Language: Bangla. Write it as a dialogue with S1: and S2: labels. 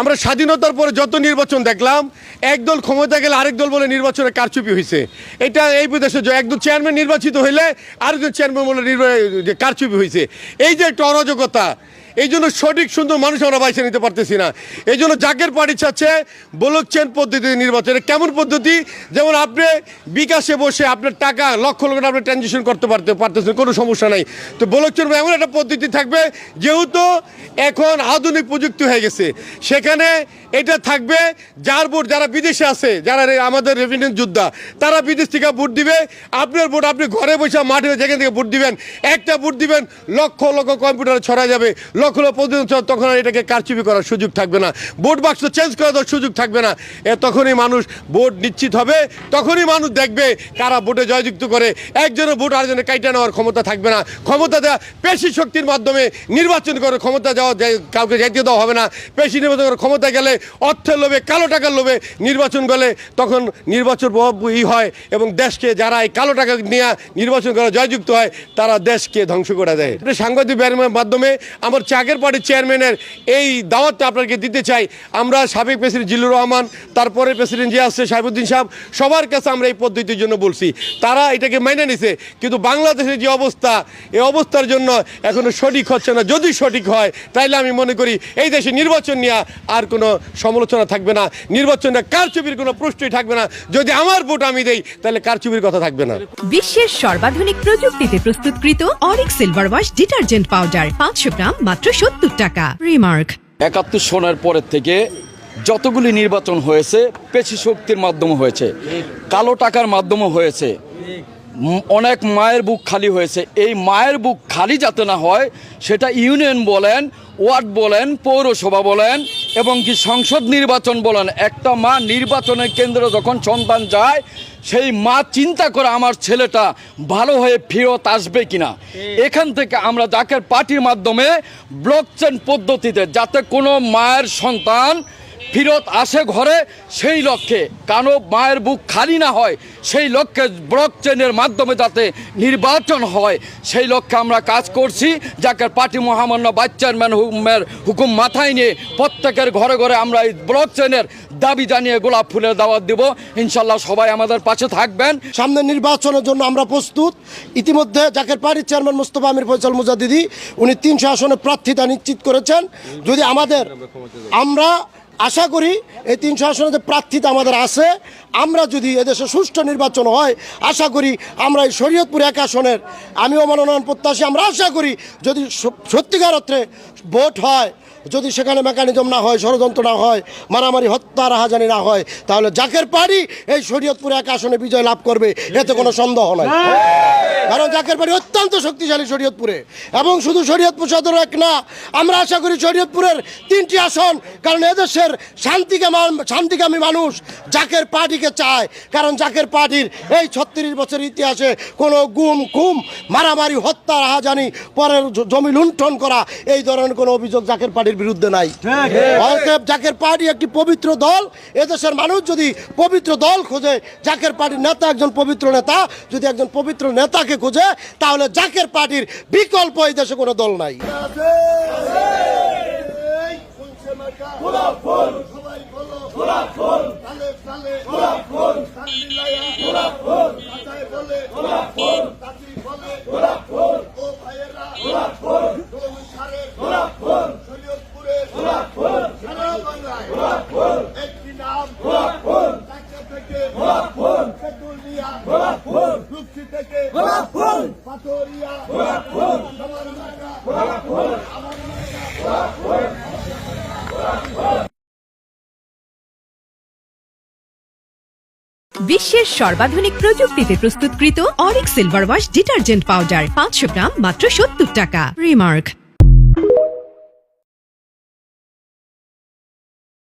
S1: আমরা স্বাধীনতার পরে যত নির্বাচন দেখলাম একদল ক্ষমতা গেলে আরেক দল বলে নির্বাচনে কারচুপি হয়েছে। এটা এই বিদেশে যে একদল চেয়ারম্যান নির্বাচিত হইলে আরেকজন চেয়ারম্যান বলে কারচুপি হয়েছে। এই যে একটা অরাজকতা এই জন্য সঠিক সুন্দর মানুষ আমরা বাইছে নিতে পারতেছি না। এই জন্য জাকের পার্টি চাচ্ছে ব্লক চেন পদ্ধতি নির্বাচনে। কেমন পদ্ধতি? যেমন আপনি বিকাশে বসে আপনার টাকা, লক্ষ লক্ষ আপনি ট্রানজেকশন করতে পারতে পারতেছেন, কোনো সমস্যা নাই। তো ব্লক চেন এমন একটা পদ্ধতি থাকবে, যেহেতু এখন আধুনিক প্রযুক্তি হয়ে গেছে। সেখানে এটা থাকবে, যার ভোট যারা বিদেশে আছে, যারা আমাদের রেভিনিউ যোদ্ধা, তারা বিদেশ থেকে ভোট দিবে। আপনার ভোট আপনি ঘরে বসে মাঠে যেখান থেকে ভোট দিবেন, একটা ভোট দিবেন, লক্ষ লক্ষ কম্পিউটারে ছড়া যাবে। লক্ষ লক্ষ ছড়া- তখন আর এটাকে কারচুপি করার সুযোগ থাকবে না। ভোট বাক্স চেঞ্জ করার সুযোগ থাকবে না। এ তখনই মানুষ ভোট নিশ্চিত হবে, তখনই মানুষ দেখবে কারা ভোটে জয়যুক্ত করে। একজনের ভোট আরেকজনের কাইটা নেওয়ার ক্ষমতা থাকবে না। ক্ষমতা দেওয়া পেশি শক্তির মাধ্যমে নির্বাচন করে ক্ষমতা দেওয়া কাউকে যাইতে দেওয়া হবে না। পেশি নির্বাচন করে ক্ষমতা গেলে অর্থের লোভে, কালো টাকার লোভে নির্বাচন গেলে তখন নির্বাচন ই হয় এবং দেশকে যারা এই কালো টাকা নিয়ে নির্বাচন করে জয়যুক্ত হয়, তারা দেশকে ধ্বংস করে দেয়। এটা সাংবাদিক ব্যায়ামের মাধ্যমে আমার চাকের পার্টির চেয়ারম্যানের এই দাওয়াতটা আপনাকে দিতে চাই। আমরা সাবেক প্রেসিডেন্ট জিল্লুর রহমান, তারপরে প্রেসিডেন্ট যে আসছে সাহেবুদ্দিন সাহেব, সবার কাছে আমরা এই পদ্ধতির জন্য বলছি। তারা এটাকে মেনে নিছে, কিন্তু বাংলাদেশের যে অবস্থা এই অবস্থার জন্য এখনও সঠিক হচ্ছে না। যদি সঠিক হয়, তাইলে আমি মনে করি এই দেশে নির্বাচন নিয়ে আর কোনো সমালোচনা থাকবে না। নির্বাচনে কারচুপির কোনো প্রশ্নই থাকবে না। যদি আমার ভোট আমি দেই তাহলে কারচুপির কথা থাকবে না।
S2: বিশ্বের সর্বাধুনিক প্রযুক্তিতে প্রস্তুতকৃত Arik silver wash detergent powder, পাঁচশো গ্রাম মাত্র সত্তর টাকা। রিমার্ক
S3: একাত্তর সোনার পরের থেকে যতগুলি নির্বাচন হয়েছে, পেশি শক্তির মাধ্যমে হয়েছে, কালো টাকার মাধ্যমে হয়েছে অনেক মায়ের বুক খালি হয়েছে। এই মায়ের বুক খালি যাতে না হয়, সেটা ইউনিয়ন বলেন, ওয়ার্ড বলেন, পৌরসভা বলেন এবং কি সংসদ নির্বাচন বলেন একটা মা নির্বাচনের কেন্দ্রে যখন সন্তান যায় সেই মা চিন্তা করে আমার ছেলেটা ভালো হয়ে ফেরত আসবে কিনা। এখান থেকে আমরা জাকের পার্টির মাধ্যমে ব্লক চেন পদ্ধতিতে যাতে কোনো মায়ের সন্তান ফিরত আসে ঘরে, সেই লক্ষ্যে। কারও মায়ের বুক খালি না হয়, সেই লক্ষ্যে ব্লক চেনের মাধ্যমে যাতে নির্বাচন হয়। সেই লক্ষ্যে আমরা কাজ করছি, যাকে পার্টি মহামান্য ভাইস চেয়ারম্যান হুকুমের হুকুম মাথায় নিয়ে প্রত্যেকের ঘরে ঘরে আমরা এই ব্লক চেনের দাবি জানিয়ে গোলাপ ফুলের দাওয়াত দেব। ইনশাল্লাহ সবাই আমাদের পাশে থাকবেন।
S4: সামনে নির্বাচনের জন্য আমরা প্রস্তুত। ইতিমধ্যে জাকের পার্টির চেয়ারম্যান মোস্তফা আমির ফয়সাল মুজাদিদি উনি তিনশো আসনে প্রার্থিতা নিশ্চিত করেছেন। যদি আমাদের, আমরা আশা করি এই তিনশো আসনে যে প্রার্থিতা আমাদের আছে। আমরা যদি এদেশে সুষ্ঠু নির্বাচন হয়, আশা করি আমরা এই শরীয়তপুর এক আসনের আমিও মনোনয়ন প্রত্যাশী, আমরা আশা করি যদি সত্যিকার অর্থে ভোট হয়, যদি সেখানে মেকানিজম না হয়, ষড়যন্ত্র না হয়, মারামারি, হত্যা, রাহাজানি না হয়, তাহলে জাকের পারি এই শরীয়তপুর এক আসনে বিজয় লাভ করবে, এতে কোনো সন্দেহ নাই। কারণ জাকের পাড়ি অত্যন্ত শক্তিশালী শরীয়তপুরে। এবং শুধু শরীয়তপুর সদর এক না, আমরা আশা করি শরীয়তপুরের তিনটি আসন, কারণ এদেশের শান্তিকামী শান্তিকামী মানুষ জাকের পার্টিকে চায়। কারণ জাকের পার্টির এই ছত্রিশ বছরের ইতিহাসে কোনো গুম, খুম, মারামারি, হত্যা, রাহাজানি, পরের জমি লুণ্ঠন করা এই ধরনের কোনো অভিযোগ জাকের পার্টির বিরুদ্ধে নাই। অতএব জাকের পার্টি একটি পবিত্র দল। এদেশের মানুষ যদি পবিত্র দল খোঁজে, জাকের পার্টির নেতা একজন পবিত্র নেতা, যদি একজন পবিত্র নেতাকে খুঁজে তাহলে জাকের পার্টির বিকল্প এই দেশে কোনো দল নাই
S5: একটি নাম গোলাপফুল থেকে গোলাপফুল রূপসী থেকে পাথরিয়া আমার
S2: বিশ্বের সর্বাধুনিক প্রযুক্তিতে প্রস্তুতকৃত Arik silver wash detergent powder পাঁচশো গ্রাম মাত্র সত্তর টাকা। রিমার্ক